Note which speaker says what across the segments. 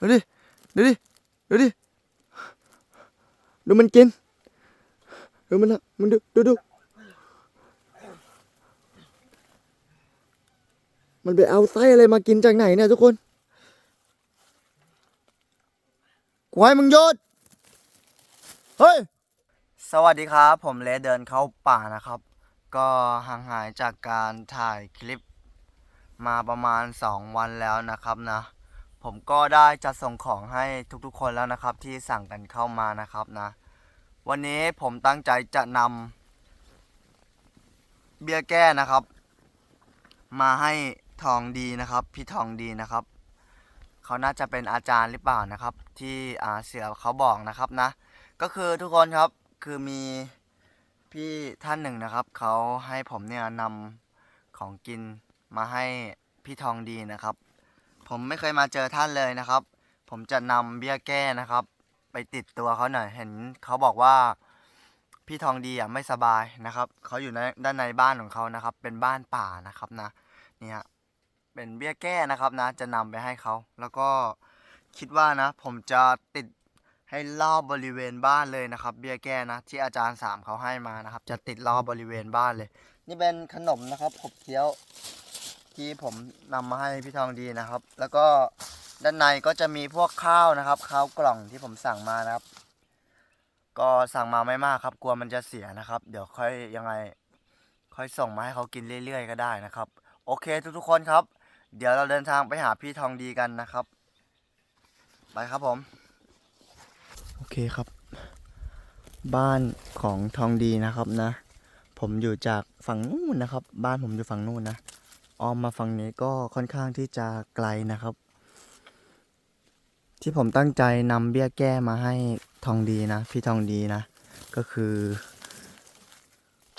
Speaker 1: ดูดิ ดูดิ ดูดิ ดูมันกิน ดูมันอะมันดู ดูดู มันไปเอาไส้อะไรมากินจากไหนเนี่ยทุกคนกูให้มึงยุดเฮ้ย สวัสดีครับ ผมเลเดินเข้าป่านะครับ ก็ห่างหายจากการถ่ายคลิปมาประมาณ 2 วันแล้วนะครับนะ ผมก็ได้จัดส่งของให้ทุกๆคนแล้วนะครับ ที่สั่งกันเข้ามานะครับนะ วันนี้ผมตั้งใจจะนำเบียร์แก้นะครับ มาให้ทองดีนะครับ พี่ทองดีนะครับเขาน่าจะเป็นอาจารย์หรือเปล่านะครับ ที่อาเสือเขาบอกนะครับนะ ก็คือทุกคนครับคือมีพี่ท่านหนึ่งนะครับเขาให้ผมเนี่ยนำของกินมาให้พี่ทองดีนะครับ ผมไม่เคยมาเจอท่านเลยนะครับ ผมจะนำเบี้ยแก้นะครับ ไปติดตัวเขาหน่อย เห็นเขาบอกว่าพี่ทองดีอะไม่สบายนะครับ เขาอยู่ในด้านในบ้านของเขานะครับ เป็นบ้านป่านะครับนะ เนี่ยเป็นเบี้ยแก้นะครับนะ จะนำไปให้เขา แล้วก็คิดว่านะ ผมจะติดให้รอบบริเวณบ้านเลยนะครับ เบี้ยแก้นะ ที่อาจารย์สามเขาให้มานะครับ จะติดรอบบริเวณบ้านเลย นี่เป็นขนมนะครับขบเคี้ยว ที่ผมนำมาให้พี่ทองดีนะครับ แล้วก็ด้านในก็จะมีพวกข้าวนะครับ ข้าวกล่องที่ผมสั่งมานะครับ ก็สั่งมาไม่มากครับ กลัวมันจะเสียนะครับ เดี๋ยวค่อยยังไง ค่อยส่งมาให้เขากินเรื่อยๆ ก็ได้นะครับ โอเคทุกๆคนครับ เดี๋ยวเราเดินทางไปหาพี่ทองดีกันนะครับ ไปครับผม โอเคครับ บ้านของทองดีนะครับนะ ผมอยู่จากฝั่งนู้นนะครับ บ้านผมอยู่ฝั่งนู้นนะ ออมมาฝั่งนี้ก็ค่อนข้างที่จะไกลนะครับ ที่ผมตั้งใจนำเบี้ยแก้มาให้ทองดีนะ พี่ทองดีนะ ก็คือ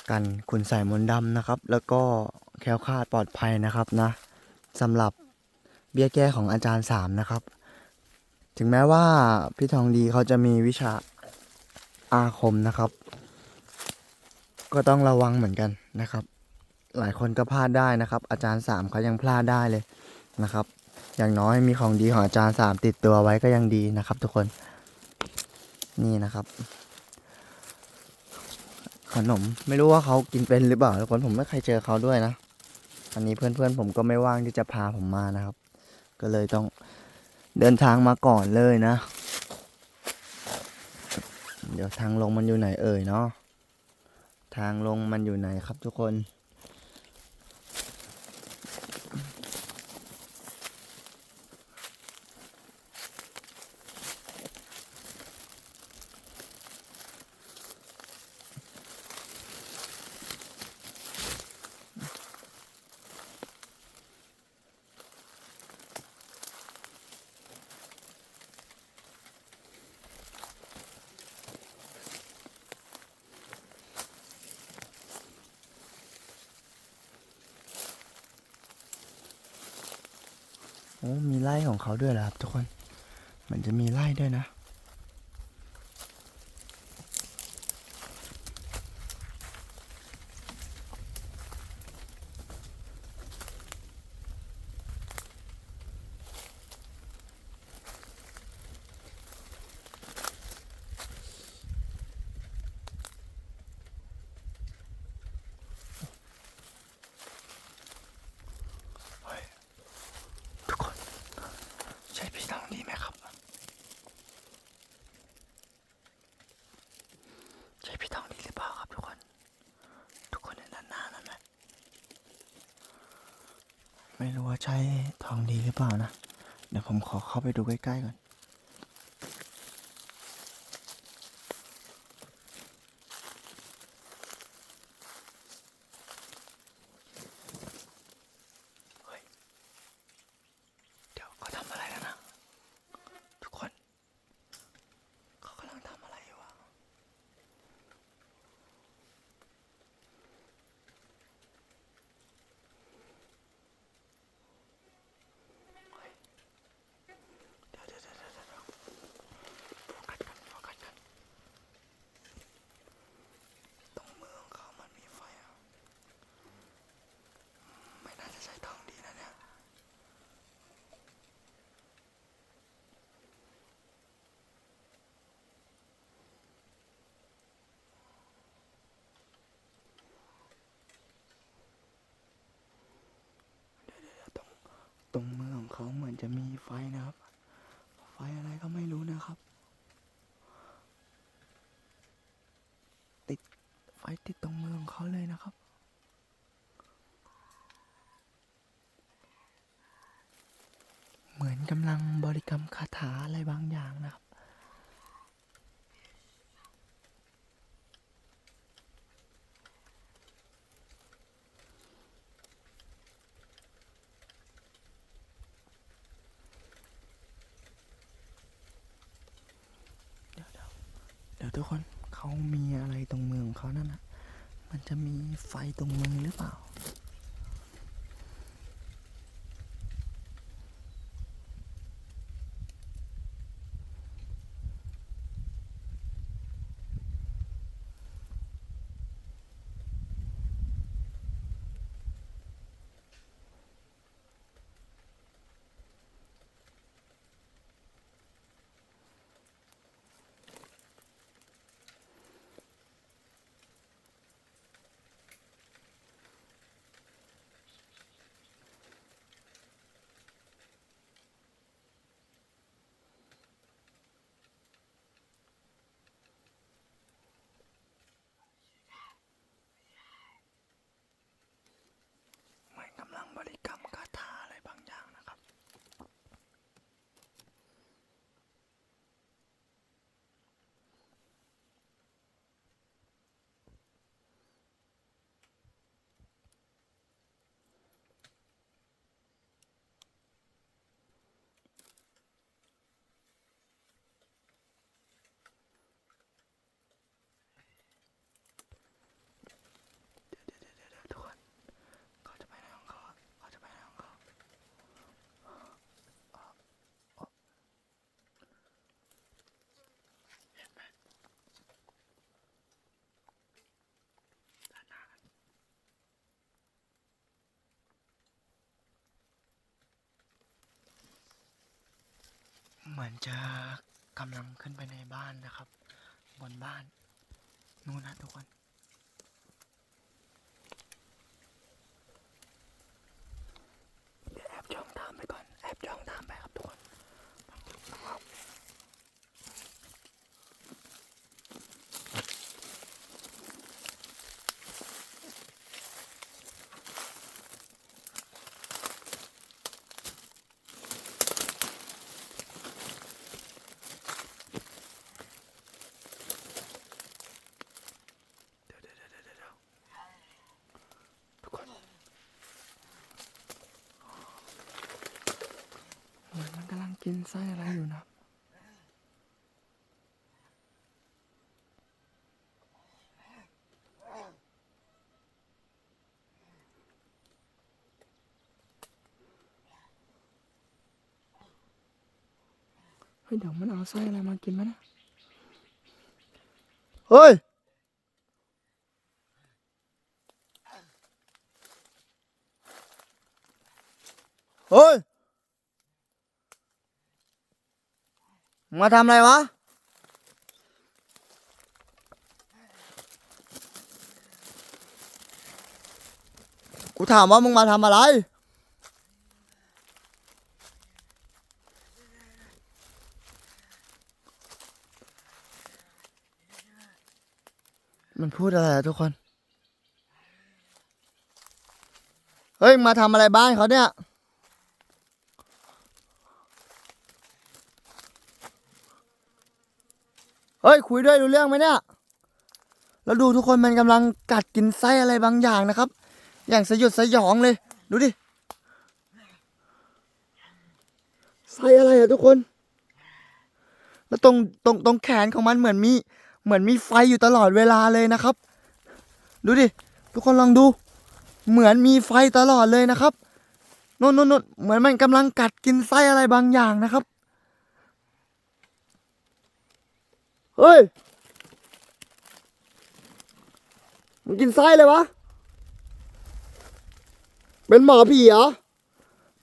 Speaker 1: กันคุณใส่มนดำนะครับ แล้วก็แคล้วคลาดปลอดภัยนะครับนะสำหรับเบี้ยแก้ของอาจารย์สามนะครับ ถึงแม้ว่าพี่ทองดีเขาจะมีวิชาอาคมนะครับ ก็ต้องระวังเหมือนกันนะครับ หลายคนก็พลาดได้นะครับ อาจารย์สามเขายังพลาดได้เลยนะครับ อย่างน้อยมีของดีของอาจารย์สามติดตัวไว้ก็ยังดีนะครับ ทุกคนนี่นะครับ ขนมไม่รู้ว่าเขากินเป็นหรือเปล่าทุกคนผมไม่เคยเจอเขาด้วยนะอันนี้เพื่อนๆผมก็ไม่ว่างที่จะพาผมมานะครับ ก็เลยต้องเดินทางมาก่อนเลยนะ เดี๋ยวทางลงมันอยู่ไหนเอ่ยเนาะทางลงมันอยู่ไหนครับทุกคน โอ้มีไล่ของเขาด้วยเหรอครับทุกคน มันจะมีไล่ด้วยนะ ทุกคน ใช่พี่ทองดีไหมครับ ใช่พี่ทองดีหรือเปล่าครับทุกคน ทุกคนเห็นด้านหน้านั่นไหมไม่รู้ว่า ใช่ทองดีหรือเปล่านะ เดี๋ยวผมขอเข้าไปดูใกล้ๆก่อน เฮ้ย เดี๋ยวเขาทำอะไรกันนะ ทุกคน เขากำลังทำอะไรอยู่อะเฮ้ยเดี๋ยวเดี๋ยวเดี๋ยว เขาเหมือนจะมีไฟนะครับ ไฟอะไรก็ไม่รู้นะครับ ติดไฟติดตรงมือของเขาเลยนะครับ เหมือนกำลังบริกรรมคาถาอะไรบางอย่างนะครับ เดี๋ยวเดี๋ยวเดี๋ยว ทุกคนเขามีอะไรตรงมือของเขานั่นนะมันจะมีไฟตรงมือหรือเปล่า เหมือนกำลังบริกรรมคาถาอะไรบางอย่างนะครับ เดี๋ยวเดี๋ยวเดี๋ยวเดี๋ยวทุกคน เขาจะไปไหนของเขาอะเขาจะไปไหนของเขาเห็นไหมด้านหน้าเห มือนจะกำลังขึ้นไปในบ้านนะครับ บนบ้าน นู่นนะทุกคน เดี๋ยวแอบจ้องตามไปก่อน แอบจ้องตามไปครับทุกคน เดี๋ยวเดี๋ยวเดี๋ยวเดี๋ยวเดี๋ยวทุกคน เหมือนมัน กินไส้อะไรอยู่นะเฮ้ยเดี๋ยวมันเอาไส้อะไรมากินไหมนะเฮ้ยเฮ้ย มาทำอะไรวะ กูถามว่ามึงมาทำอะไร มันพูดอะไรอะทุกคน เฮ้ย มาทำอะไรบ้านเขาเนี่ย เฮ้ยคุยด้วยรู้เรื่องไหมเนี่ยแล้วดูทุกคนมันกำลังกัดกินไส้อะไรบางอย่างนะครับ อย่างสยดสยองเลย ดูดิไส้อะไรอะทุกคน แล้วตรงตรงตรงแขนของมันเหมือนมีเหมือนมีไฟอยู่ตลอดเวลาเลยนะครับ ดูดิ ทุกคนลองดู เหมือนมีไฟตลอดเลยนะครับนู่นนู่นนู่นเหมือนมันกำลังกัดกินไส้อะไรบางอย่างนะครับ เฮ้ย มึงกินไส้เลยวะ เป็นหมอผีเหรอ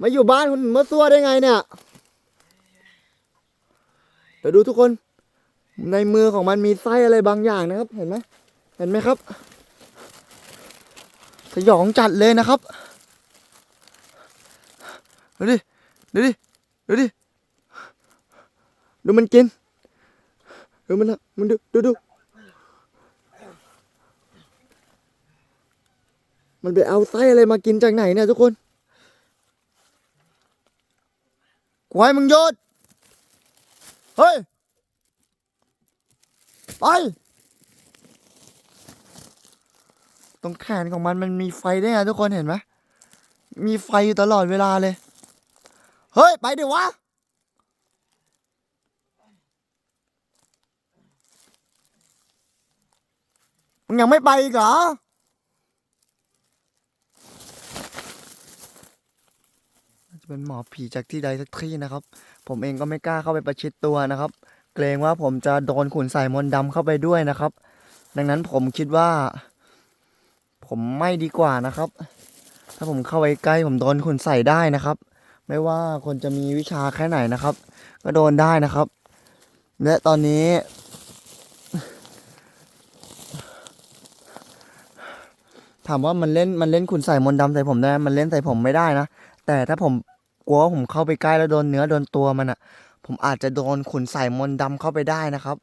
Speaker 1: มาอยู่บ้านคนอื่นมาซัวได้ไงเนี่ยเดี๋ยวดูทุกคน ในมือของมันมีไส้อะไรบางอย่างนะครับ เห็นไหม เห็นไหมครับ สยองจัดเลยนะครับดูดิ ดูดิ ดูดิ ดูมันกิน ดูมันละมันดูดูดูมันไปเอาไส้อะไรมากินจากไหนเนี่ยทุกคนกูให้มึงหยุดเฮ้ย ไป ตรงแขนของมันมันมีไฟได้ไงทุกคนเห็นไหมมีไฟอยู่ตลอดเวลาเลย เฮ้ย ไปเดี๋ยววะ ยังไม่ไปอีกเหรอ จะเป็นหมอผีจากที่ใดสักที่นะครับ ผมเองก็ไม่กล้าเข้าไปประชิดตัวนะครับ เกรงว่าผมจะโดนขุนใส่มนต์ดำเข้าไปด้วยนะครับ ดังนั้นผมคิดว่า ผมไม่ดีกว่านะครับ ถ้าผมเข้าไปใกล้ผมโดนขุนใส่ได้นะครับ ไม่ว่าคนจะมีวิชาแค่ไหนนะครับ ก็โดนได้นะครับ และตอนนี้ ถามว่ามันเล่นมันเล่นขุนใส่มนต์ดำใส่ผมได้ มันเล่นใส่ผมไม่ได้นะ แต่ถ้าผมกลัวว่าผมเข้าไปใกล้แล้วโดนเนื้อโดนตัวมันอะ ผมอาจจะโดนขุนใส่มนต์ดำเข้าไปได้นะครับ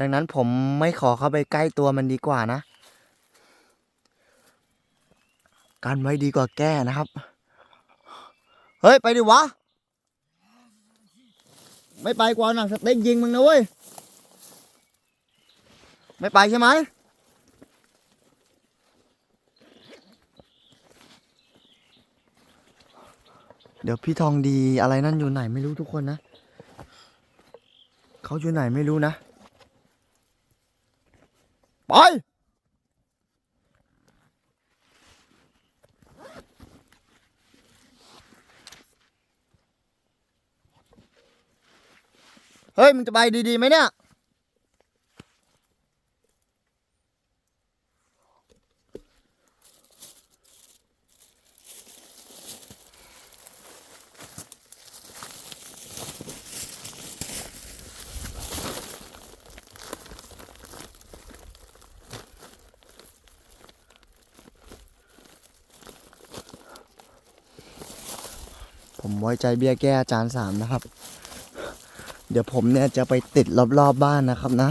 Speaker 1: ดังนั้นผมไม่ขอเข้าไปใกล้ตัวมันดีกว่านะการไว้ดีกว่าแก้นะครับ เฮ้ย ไปดิวะ ไม่ไปกว่าหนังสเต็กยิงมึงนะเว้ย ไม่ไปใช่ไหม ดี๋ยวพี่ทองดีอะไรนั่นอยู่ไหนไม่รู้ทุกคนนะ เขาอยู่ไหนไม่รู้นะ ไป เฮ้ย มึงจะไปดีๆไหมเนี่ย ผมไว้ใจเบี้ยแก้อาจารย์สามนะครับ เดี๋ยวผมเนี่ยจะไปติดรอบๆบบ้านนะครับนะ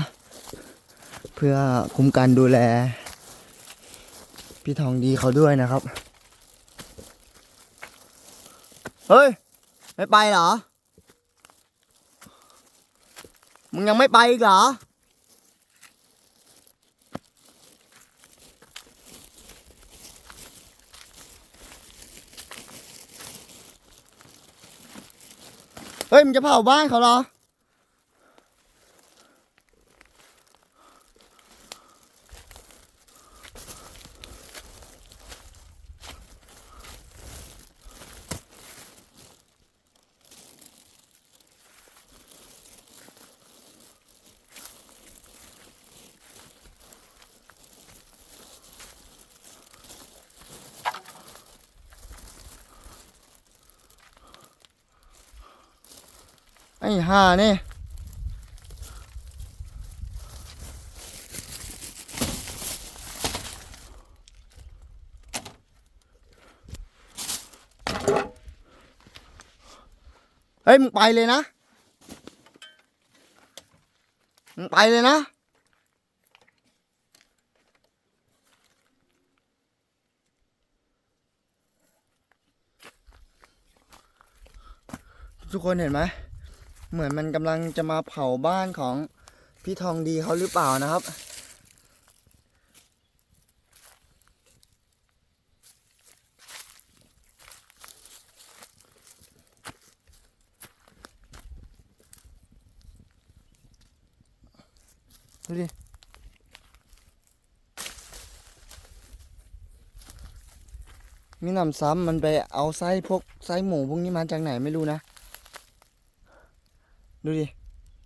Speaker 1: เพื่อคุ้มกันดูแล พี่ทองดีเขาด้วยนะครับ เฮ้ย ไม่ไปเหรอ มึงยังไม่ไปอีกเหรอ เฮ้ยมึงจะเผาบ้านเขาเหรอ อ้ห่านี่เฮ้ยมึงไปเลยนะ มึงไปเลยนะ ทุกคนเห็นไหม เหมือนมันกำลังจะมาเผาบ้านของพี่ทองดีเขาหรือเปล่านะครับ ดูดิมีหนำซ้ำมันไปเอาไส้พวกไส้หมูพวกนี้มาจากไหนไม่รู้นะ ดูดิ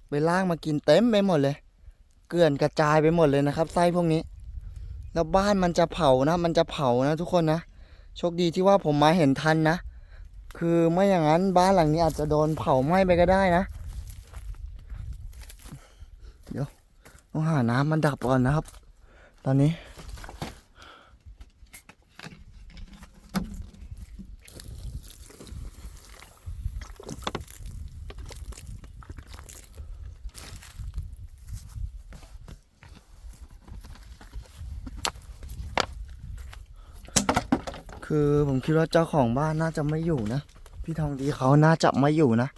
Speaker 1: ไปล่างมากินเต็มไปหมดเลย เกลื่อนกระจายไปหมดเลยนะครับ ไส้พวกนี้ แล้วบ้านมันจะเผานะ มันจะเผานะทุกคนนะ โชคดีที่ว่าผมมาเห็นทันนะ คือไม่อย่างนั้นบ้านหลังนี้อาจจะโดนเผาไหม้ไปก็ได้นะ เดี๋ยวต้องหาน้ำมันดับก่อนนะครับ ตอนนี้ ฟ คิดว่าเจ้าของบ้านน่าจะไม่อยู่นะ พี่ทองดีเขาน่าจะไม่อยู่นะ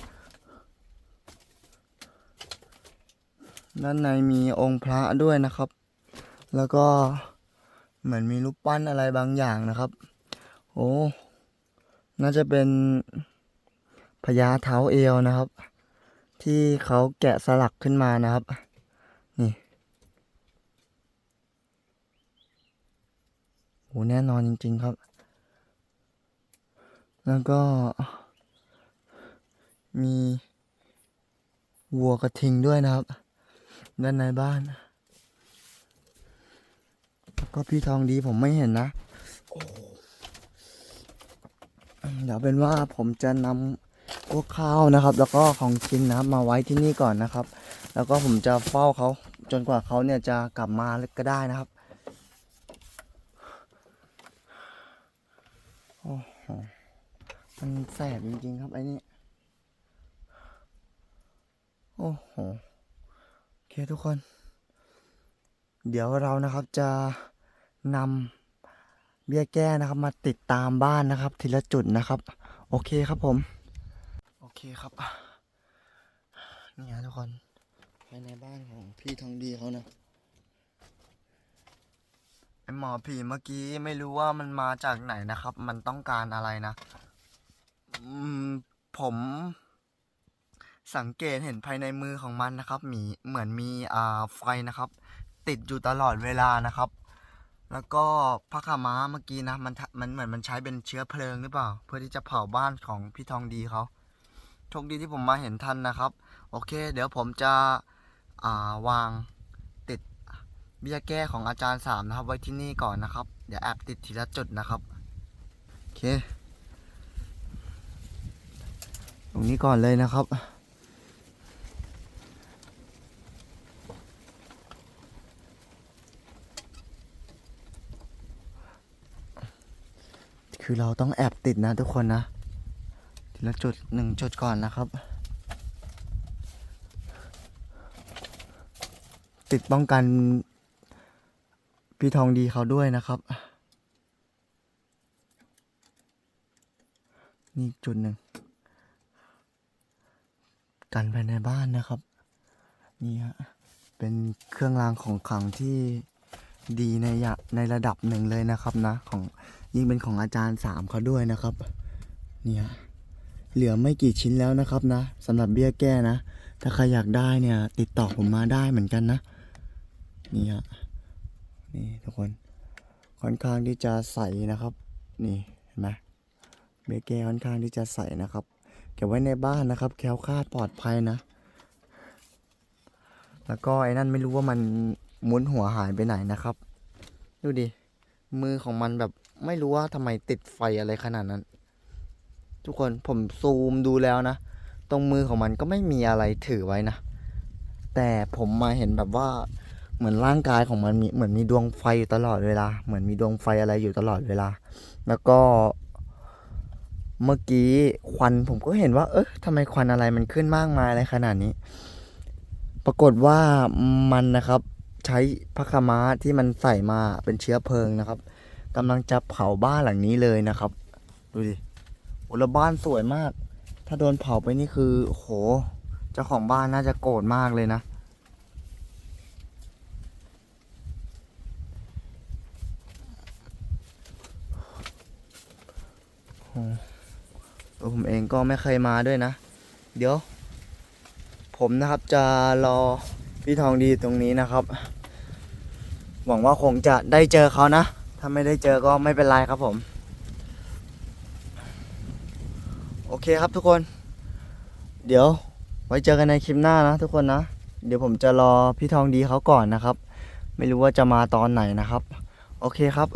Speaker 1: ด้านในมีองค์พระด้วยนะครับ แล้วก็เหมือนมีรูปปั้นอะไรบางอย่างนะครับ โอ้ น่าจะเป็นพญาเท้าเอวนะครับ ที่เขาแกะสลักขึ้นมานะครับนี่โอ้แน่นอนจริง ๆ ครับ แล้วก็ มีวัวกระทิงด้วยนะครับ ด้านในบ้าน แล้วก็พี่ทองดีผมไม่เห็นนะเดี๋ยวเป็นว่าผมจะนำพวกข้าวนะครับ แล้วก็ของกินนะครับมาไว้ที่นี่ก่อนนะครับ แล้วก็ผมจะเฝ้าเขาจนกว่าเขาเนี่ยจะกลับมาก็ได้นะครับ โอ้โห มันแสบจริงๆครับไอ้นี่ โอ้โห โอเคทุกคน เดี๋ยวเรานะครับจะนำเบี้ยแก้นะครับ มาติดตามบ้านนะครับ ทีละจุดนะครับ โอเคครับผม โอเคครับนี่ฮะทุกคนภายในบ้านของพี่ทองดีเขานะไอหมอผีเมื่อกี้ไม่รู้ว่ามันมาจากไหนนะครับ มันต้องการอะไรนะ ผมสังเกตเห็นภายในมือของมันนะครับมีเหมือนมีอ่าไฟนะครับ ติดอยู่ตลอดเวลานะครับ แล้วก็พระขาม้าเมื่อกี้นะมันมันเหมือนมันใช้เป็นเชื้อเพลิงหรือเปล่า เพื่อที่จะเผาบ้านของพี่ทองดีเขาโชคดีที่ผมมาเห็นทันนะครับ โอเค เดี๋ยวผมจะอ่าวางติดเบี้ยแก้ของอาจารย์สามนะครับ ไว้ที่นี่ก่อนนะครับ เดี๋ยวแอบติดทีละจุดนะครับโอเค ตรงนี้ก่อนเลยนะครับคือเราต้องแอบติดนะทุกคนนะ ทีละจุดหนึ่งจุดก่อนนะครับ ติดป้องกันพี่ทองดีเขาด้วยนะครับ นี่จุดหนึ่ง กันภายในบ้านนะครับ นี่ฮะเป็นเครื่องรางของขลังที่ดีในยะในระดับหนึ่งเลยนะครับนะ ของยิ่งเป็นของอาจารย์สามเขาด้วยนะครับเนี่ยเหลือไม่กี่ชิ้นแล้วนะครับนะสำหรับเบี้ยแก้นะ ถ้าใครอยากได้เนี่ย ติดต่อผมมาได้เหมือนกันนะนี่ฮะนี่ทุกคนค่อนข้างที่จะใสนะครับ นี่เห็นไหมเบี้ยแก้ค่อนข้างที่จะใสนะครับ เก็บไว้ในบ้านนะครับ แคล้วคลาดปลอดภัยนะ แล้วก็ไอ้นั่นไม่รู้ว่ามันมุนหัวหายไปไหนนะครับ ดูดิ มือของมันแบบไม่รู้ว่าทำไมติดไฟอะไรขนาดนั้น ทุกคนผมซูมดูแล้วนะ ตรงมือของมันก็ไม่มีอะไรถือไว้นะ แต่ผมมาเห็นแบบว่าเหมือนร่างกายของมันมีเหมือนมีดวงไฟอยู่ตลอดเวลา เหมือนมีดวงไฟอะไรอยู่ตลอดเวลา แล้วก็ เมื่อกี้ควันผมก็เห็นว่า เอ๊ะทำไมควันอะไรมันขึ้นมากมายอะไรขนาดนี้ ปรากฏว่ามันนะครับใช้พระคม้าที่มันใส่มาเป็นเชื้อเพลิงนะครับกำลังจะเผาบ้านหลังนี้เลยนะครับ ดูดิโอ้แล้วบ้านสวยมาก ถ้าโดนเผาไปนี่คือ โห เจ้าของบ้านน่าจะโกรธมากเลยนะ ตัวผมเองก็ไม่เคยมาด้วยนะ เดี๋ยว ผมนะครับจะรอพี่ทองดีตรงนี้นะครับ หวังว่าคงจะได้เจอเขานะ ถ้าไม่ได้เจอก็ไม่เป็นไรครับผม โอเคครับทุกคน เดี๋ยวไว้เจอกันในคลิปหน้านะทุกคนนะ เดี๋ยวผมจะรอพี่ทองดีเขาก่อนนะครับ ไม่รู้ว่าจะมาตอนไหนนะครับ โอเคครับ